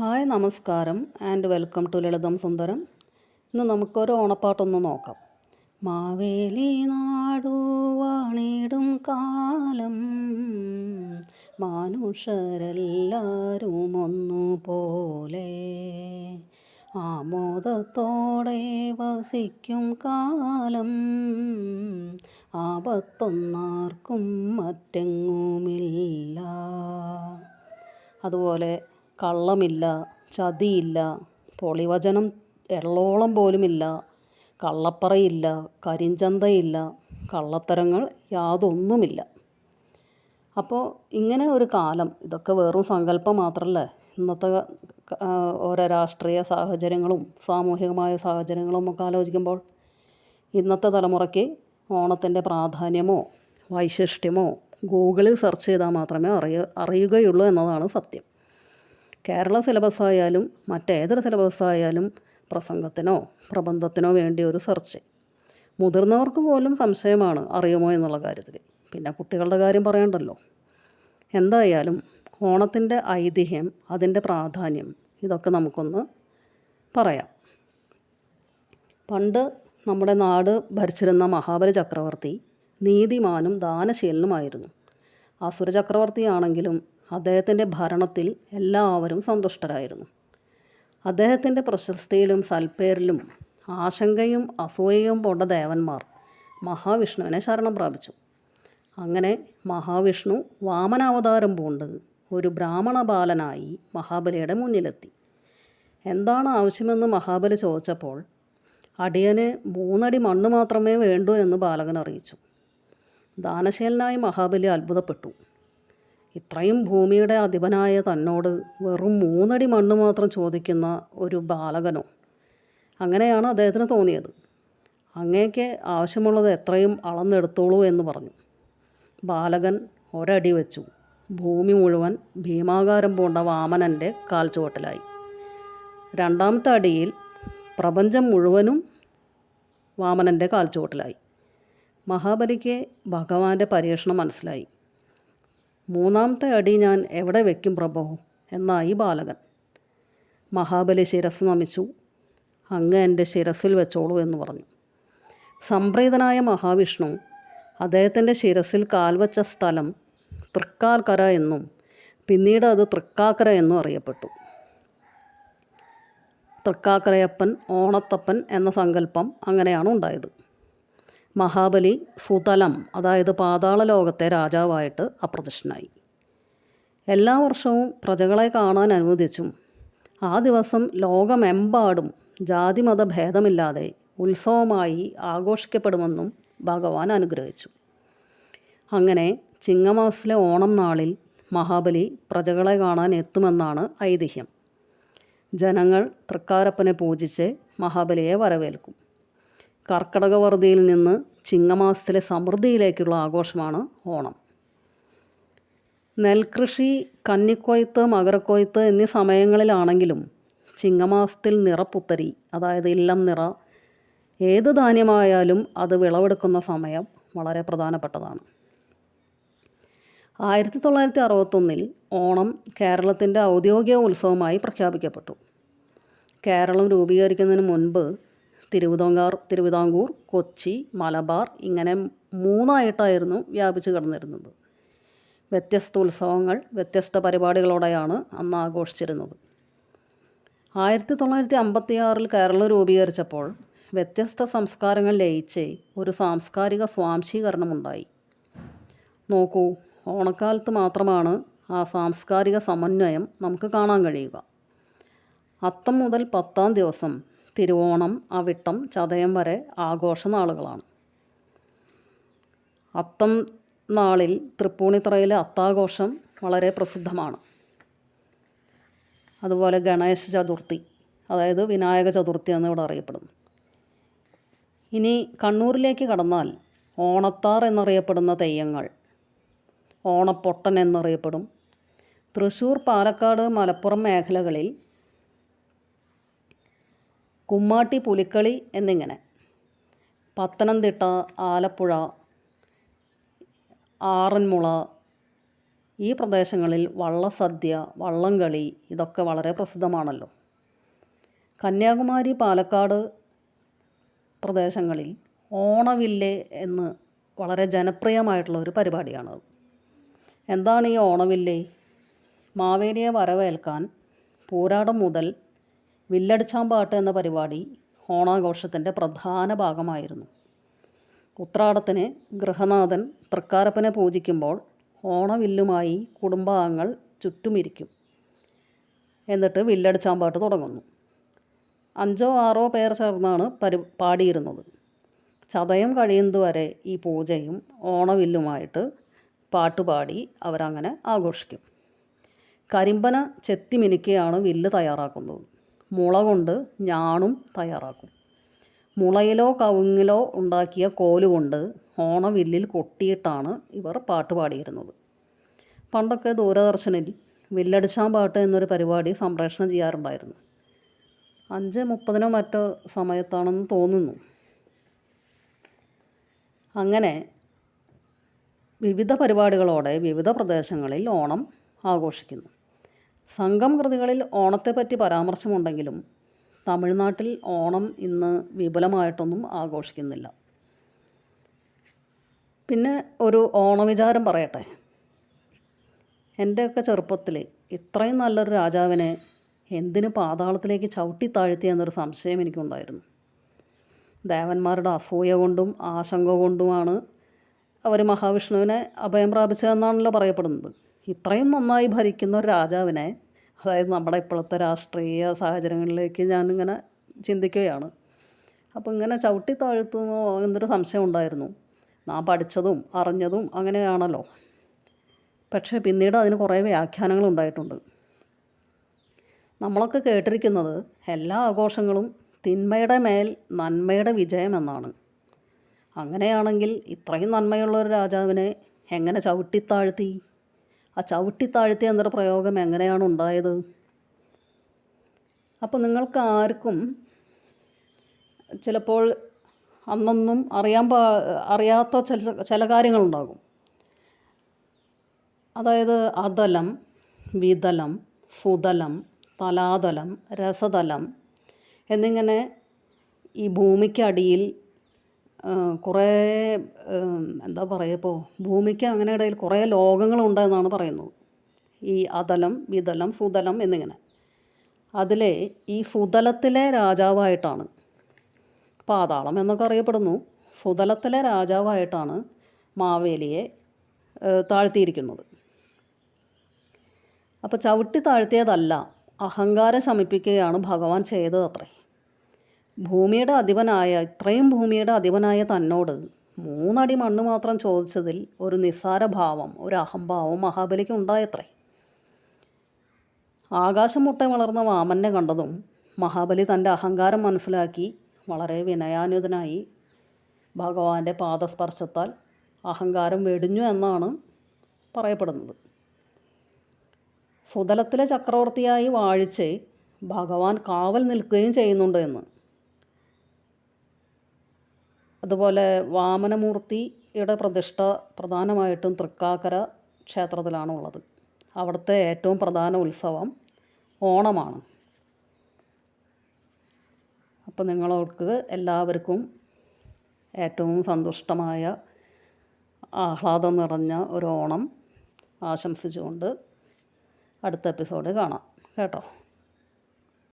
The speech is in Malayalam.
ഹായ് നമസ്കാരം ആൻഡ് വെൽക്കം ടു ലളിതം സുന്ദരം. ഇന്ന് നമുക്കൊരു ഓണപ്പാട്ടൊന്ന് നോക്കാം. മാവേലി നാടു വാണിടും കാലം മനുഷ്യരെല്ലാവരും ഒന്നുപോലെ ആമോദത്തോടെ വസിക്കും കാലം ആപത്തൊന്നാർക്കും മറ്റെങ്ങുമില്ല. അതുപോലെ കള്ളമില്ല ചതിയില്ല പൊളിവചനം എള്ളോളം പോലുമില്ല കള്ളപ്പറയില്ല കരിഞ്ചന്തയില്ല കള്ളത്തരങ്ങൾ യാതൊന്നുമില്ല. അപ്പോൾ ഇങ്ങനെ ഒരു കാലം ഇതൊക്കെ വെറും സങ്കല്പം മാത്രമല്ല ഇന്നത്തെ ഓരോ രാഷ്ട്രീയ സാഹചര്യങ്ങളും സാമൂഹികമായ സാഹചര്യങ്ങളും ഒക്കെ ആലോചിക്കുമ്പോൾ ഇന്നത്തെ തലമുറയ്ക്ക് ഓണത്തിന്റെ പ്രാധാന്യമോ വൈശിഷ്ട്യമോ ഗൂഗിളിൽ സെർച്ച് ചെയ്താൽ മാത്രമേ അറിയ അറിയുകയുള്ളൂ എന്നതാണ് സത്യം. കേരള സിലബസ് ആയാലും മറ്റേതൊരു സിലബസ് ആയാലും പ്രസംഗത്തിനോ പ്രബന്ധത്തിനോ വേണ്ടി ഒരു സെർച്ച്. മുതിർന്നവർക്ക് പോലും സംശയമാണ് അറിയുമോ എന്നുള്ള കാര്യത്തിൽ. പിന്നെ കുട്ടികളുടെ കാര്യം പറയണ്ടല്ലോ. എന്തായാലും ഓണത്തിന്റെ ഐതിഹ്യം അതിന്റെ പ്രാധാന്യം ഇതൊക്കെ നമുക്കൊന്ന് പറയാം. പണ്ട് നമ്മുടെ നാട് ഭരിച്ചിരുന്ന മഹാബലി ചക്രവർത്തി നീതിമാനും ദാനശീലനുമായിരുന്നു. അസുര ചക്രവർത്തിയാണെങ്കിലും അദ്ദേഹത്തിന്റെ ഭരണത്തിൽ എല്ലാവരും സന്തുഷ്ടരായിരുന്നു. അദ്ദേഹത്തിന്റെ പ്രശസ്തിയിലും സൽപ്പേരിലും ആശങ്കയും അസൂയയും പോണ്ട ദേവന്മാർ മഹാവിഷ്ണുവിനെ ശരണം പ്രാപിച്ചു. അങ്ങനെ മഹാവിഷ്ണു വാമനാവതാരം പൂണ്ട് ഒരു ബ്രാഹ്മണ ബാലനായി മഹാബലിയുടെ മുന്നിലെത്തി. എന്താണ് ആവശ്യമെന്ന് മഹാബലി ചോദിച്ചപ്പോൾ അടിയന് മൂന്നടി മണ്ണ് മാത്രമേ വേണ്ടൂ എന്ന് ബാലകൻ അറിയിച്ചു. ദാനശീലനായി മഹാബലി അത്ഭുതപ്പെട്ടു. ഇത്രയും ഭൂമിയുടെ അധിപനായ തന്നോട് വെറും മൂന്നടി മണ്ണ് മാത്രം ചോദിക്കുന്ന ഒരു ബാലകനോ? അങ്ങനെയാണ് അദ്ദേഹത്തിന് തോന്നിയത്. അങ്ങേക്ക് ആവശ്യമുള്ളത് എത്രയും അളന്നെടുത്തോളൂ എന്ന് പറഞ്ഞു. ബാലകൻ ഒരടി വെച്ചു. ഭൂമി മുഴുവൻ ഭീമാകാരം പോണ്ട വാമനന്റെ കാൽച്ചുവട്ടിലായി രണ്ടാമത്തെ അടിയിൽ പ്രപഞ്ചം മുഴുവനും വാമനന്റെ കാൽച്ചുവട്ടിലായി മഹാബലിക്ക് ഭഗവാന്റെ പരീക്ഷണം മനസ്സിലായി. മൂന്നാമത്തെ അടി ഞാൻ എവിടെ വെക്കും പ്രഭോ? എന്നായി ബാലകൻ. മഹാബലി ശിരസ് നമിച്ചു. അങ്ങ് എന്റെ ശിരസിൽ വെച്ചോളൂ എന്ന് പറഞ്ഞു. സംപ്രീതനായ മഹാവിഷ്ണു അദ്ദേഹത്തിന്റെ ശിരസിൽ കാൽവച്ച സ്ഥലം തൃക്കാൽക്കര എന്നും പിന്നീട് അത് തൃക്കാക്കര എന്നും അറിയപ്പെട്ടു. തൃക്കാക്കരയപ്പൻ ഓണത്തപ്പൻ എന്ന സങ്കല്പം അങ്ങനെയാണ് ഉണ്ടായത്. മഹാബലി സുതലം അതായത് പാതാള ലോകത്തെ രാജാവായിട്ട് അപ്രത്യക്ഷനായി എല്ലാ വർഷവും പ്രജകളെ കാണാൻ അനുവദിച്ചും ആ ദിവസം ലോകമെമ്പാടും ജാതിമത ഭേദമില്ലാതെ ഉത്സവമായി ആഘോഷിക്കപ്പെടുമെന്നും ഭഗവാൻ അനുഗ്രഹിച്ചു. അങ്ങനെ ചിങ്ങമാസത്തിലെ ഓണം നാളിൽ മഹാബലി പ്രജകളെ കാണാൻ എത്തുമെന്നാണ് ഐതിഹ്യം. ജനങ്ങൾ തൃക്കാരപ്പനെ പൂജിച്ച് മഹാബലിയെ വരവേൽക്കും. കർക്കടകവറുതിയിൽ നിന്ന് ചിങ്ങമാസത്തിലെ സമൃദ്ധിയിലേക്കുള്ള ആഘോഷമാണ് ഓണം. നെൽകൃഷി കന്നിക്കൊയ്ത്ത് മകരക്കൊയ്ത്ത് എന്നീ സമയങ്ങളിലാണെങ്കിലും ചിങ്ങമാസത്തിൽ നിറപ്പുത്തരി അതായത് ഇല്ലം നിറ ഏത് ധാന്യമായാലും അത് വിളവെടുക്കുന്ന സമയം വളരെ പ്രധാനപ്പെട്ടതാണ്. ആയിരത്തി തൊള്ളായിരത്തി അറുപത്തൊന്നിൽ ഓണം കേരളത്തിന്റെ ഔദ്യോഗിക ഉത്സവമായി പ്രഖ്യാപിക്കപ്പെട്ടു. കേരളം രൂപീകരിക്കുന്നതിന് മുൻപ് തിരുവിതാംകൂർ തിരുവിതാംകൂർ കൊച്ചി മലബാർ ഇങ്ങനെ മൂന്നായിട്ടായിരുന്നു വ്യാപിച്ചു കിടന്നിരുന്നത്. വ്യത്യസ്ത ഉത്സവങ്ങൾ വ്യത്യസ്ത പരിപാടികളോടെയാണ് അന്ന് ആഘോഷിച്ചിരുന്നത്. ആയിരത്തി തൊള്ളായിരത്തി അമ്പത്തി ആറിൽ കേരളം രൂപീകരിച്ചപ്പോൾ വ്യത്യസ്ത സംസ്കാരങ്ങൾ ലയിച്ച് ഒരു സാംസ്കാരിക സ്വാംശീകരണമുണ്ടായി. നോക്കൂ ഓണക്കാലത്ത് മാത്രമാണ് ആ സാംസ്കാരിക സമന്വയം നമുക്ക് കാണാൻ കഴിയുക. അത്തം മുതൽ പത്താം ദിവസം തിരുവോണം അവിട്ടം ചതയം വരെ ആഘോഷ നാളുകളാണ് അത്തം നാളിൽ തൃപ്പൂണിത്തറയിലെ അത്താഘോഷം വളരെ പ്രസിദ്ധമാണ്. അതുപോലെ ഗണേശ ചതുർത്ഥി അതായത് വിനായക ചതുർത്ഥി എന്ന് ഇവിടെ അറിയപ്പെടുന്നു. ഇനി കണ്ണൂരിലേക്ക് കടന്നാൽ ഓണത്താർ എന്നറിയപ്പെടുന്ന തെയ്യങ്ങൾ ഓണപ്പൊട്ടൻ എന്നറിയപ്പെടും. തൃശ്ശൂർ പാലക്കാട് മലപ്പുറം മേഖലകളിൽ കുമ്മാട്ടി പുലിക്കളി എന്നിങ്ങനെ. പത്തനംതിട്ട ആലപ്പുഴ ആറന്മുള ഈ പ്രദേശങ്ങളിൽ വള്ളസദ്യ വള്ളംകളി ഇതൊക്കെ വളരെ പ്രസിദ്ധമാണല്ലോ. കന്യാകുമാരി പാലക്കാട് പ്രദേശങ്ങളിൽ ഓണവില്ല് എന്ന് വളരെ ജനപ്രിയമായിട്ടുള്ള ഒരു പരിപാടിയാണത്. എന്താണ് ഈ ഓണവില്ല്? മാവേലിയെ വരവേൽക്കാൻ പൂരാടം മുതൽ വില്ലടിച്ചാമ്പാട്ട് എന്ന പരിപാടി ഓണാഘോഷത്തിന്റെ പ്രധാന ഭാഗമായിരുന്നു. ഉത്രാടത്തിന് ഗൃഹനാഥൻ തൃക്കാരപ്പനെ പൂജിക്കുമ്പോൾ ഓണവില്ലുമായി കുടുംബാംഗങ്ങൾ ചുറ്റുമിരിക്കും. എന്നിട്ട് വില്ലടിച്ചാമ്പാട്ട് തുടങ്ങുന്നു. അഞ്ചോ ആറോ പേർ ചേർന്നാണ് പരി പാടിയിരുന്നത്. ചതയം കഴിയുന്നതുവരെ ഈ പൂജയും ഓണവില്ലുമായിട്ട് പാട്ടുപാടി അവരങ്ങനെ ആഘോഷിക്കും. കരിമ്പന ചെത്തി മിനുക്കിയാണ് വില്ല് തയ്യാറാക്കുന്നത്. മുള കൊണ്ട് ഞാണും തയ്യാറാക്കും. മുളയിലോ കവുങ്ങിലോ ഉണ്ടാക്കിയ കോലുകൊണ്ട് ഓണവില്ലിൽ കൊട്ടിയിട്ടാണ് ഇവർ പാട്ട് പാടിയിരുന്നത്. പണ്ടൊക്കെ ദൂരദർശനിൽ വില്ലടിച്ചാൻ പാട്ട് എന്നൊരു പരിപാടി സംപ്രേഷണം ചെയ്യാറുണ്ടായിരുന്നു. അഞ്ച് മുപ്പതിനോ മറ്റോ സമയത്താണെന്ന് തോന്നുന്നു. അങ്ങനെ വിവിധ പരിപാടികളോടെ വിവിധ പ്രദേശങ്ങളിൽ ഓണം ആഘോഷിക്കുന്നു. സംഘം കൃതികളിൽ ഓണത്തെപ്പറ്റി പരാമർശമുണ്ടെങ്കിലും തമിഴ്നാട്ടിൽ ഓണം ഇന്ന് വിപുലമായിട്ടൊന്നും ആഘോഷിക്കുന്നില്ല. പിന്നെ ഒരു ഓണവിചാരം പറയട്ടെ. എന്റെയൊക്കെ ചെറുപ്പത്തിൽ ഇത്രയും നല്ലൊരു രാജാവിനെ എന്തിന് പാതാളത്തിലേക്ക് ചവിട്ടി താഴ്ത്തി എന്നൊരു സംശയം എനിക്കുണ്ടായിരുന്നു. ദേവന്മാരുടെ അസൂയ കൊണ്ടും ആശങ്ക കൊണ്ടുമാണ് അവർ മഹാവിഷ്ണുവിനെ അഭയം പ്രാപിച്ചതെന്നാണല്ലോ പറയപ്പെടുന്നത്. ഇത്രയും നന്നായി ഭരിക്കുന്ന ഒരു രാജാവിനെ അതായത് നമ്മുടെ ഇപ്പോഴത്തെ രാഷ്ട്രീയ സാഹചര്യങ്ങളിലേക്ക് ഞാനിങ്ങനെ ചിന്തിക്കുകയാണ്. അപ്പോൾ ഇങ്ങനെ ചവിട്ടി താഴ്ത്തുമോ എന്നൊരു സംശയം ഉണ്ടായിരുന്നു. നാം പഠിച്ചതും അറിഞ്ഞതും അങ്ങനെയാണല്ലോ. പക്ഷേ പിന്നീട് അതിന് കുറേ വ്യാഖ്യാനങ്ങൾ ഉണ്ടായിട്ടുണ്ട്. നമ്മളൊക്കെ കേട്ടിരിക്കുന്നത് എല്ലാ ആഘോഷങ്ങളും തിന്മയുടെ മേൽ നന്മയുടെ വിജയം എന്നാണ്. അങ്ങനെയാണെങ്കിൽ ഇത്രയും നന്മയുള്ള ഒരു രാജാവിനെ എങ്ങനെ ചവിട്ടിത്താഴ്ത്തി ആ ചവിട്ടി താഴ്ത്തിയ പ്രയോഗം എങ്ങനെയാണ് ഉണ്ടായത്? അപ്പോൾ നിങ്ങൾക്ക് ആർക്കും ചിലപ്പോൾ അന്നൊന്നും അറിയാൻ പാ അറിയാത്ത ചില ചില കാര്യങ്ങളുണ്ടാകും. അതായത് അതലം വിതലം സുതലം തലാതലം രസതലം എന്നിങ്ങനെ ഈ ഭൂമിക്കടിയിൽ കുറേ എന്താ പറയുക ഇപ്പോൾ ഭൂമിക്ക് അങ്ങനെ ഇടയിൽ കുറേ ലോകങ്ങളുണ്ടെന്നാണ് പറയുന്നത്. ഈ അതലം വിതലം സുതലം എന്നിങ്ങനെ. അതിലെ ഈ സുതലത്തിലെ രാജാവായിട്ടാണ് പാതാളം എന്നൊക്കെ അറിയപ്പെടുന്നു. സുതലത്തിലെ രാജാവായിട്ടാണ് മാവേലിയെ താഴ്ത്തിയിരിക്കുന്നത്. അപ്പോൾ ചവിട്ടി താഴ്ത്തിയതല്ല അഹങ്കാരം ശമിപ്പിക്കുകയാണ് ഭഗവാൻ ചെയ്തത് അത്രേ ഭൂമിയുടെ അധിപനായ ഇത്രയും ഭൂമിയുടെ അധിപനായ തന്നോട് മൂന്നടി മണ്ണ് മാത്രം ചോദിച്ചതിൽ ഒരു നിസ്സാര ഭാവം ഒരു അഹംഭാവം മഹാബലിക്ക് ഉണ്ടായത്രേ. ആകാശം മുട്ട വളർന്ന വാമനെ കണ്ടതും മഹാബലി തന്റെ അഹങ്കാരം മനസ്സിലാക്കി വളരെ വിനയാനുതനായി ഭഗവാന്റെ പാദസ്പർശത്താൽ അഹങ്കാരം വെടിഞ്ഞു എന്നാണ് പറയപ്പെടുന്നത്. സുതലത്തിലെ ചക്രവർത്തിയായി വാഴിച്ച് ഭഗവാൻ കാവൽ നിൽക്കുകയും ചെയ്യുന്നുണ്ട് എന്ന്. അതുപോലെ വാമനമൂർത്തിയുടെ പ്രതിഷ്ഠ പ്രധാനമായിട്ടും തൃക്കാക്കര ക്ഷേത്രത്തിലാണ് ഉള്ളത്. അവിടുത്തെ ഏറ്റവും പ്രധാന ഉത്സവം ഓണമാണ്. അപ്പോൾ നിങ്ങൾക്ക് എല്ലാവർക്കും ഏറ്റവും സന്തുഷ്ടമായ ആഹ്ലാദം നിറഞ്ഞ ഒരു ഓണം ആശംസിച്ചുകൊണ്ട് അടുത്ത എപ്പിസോഡ് കാണാം. കേട്ടോ?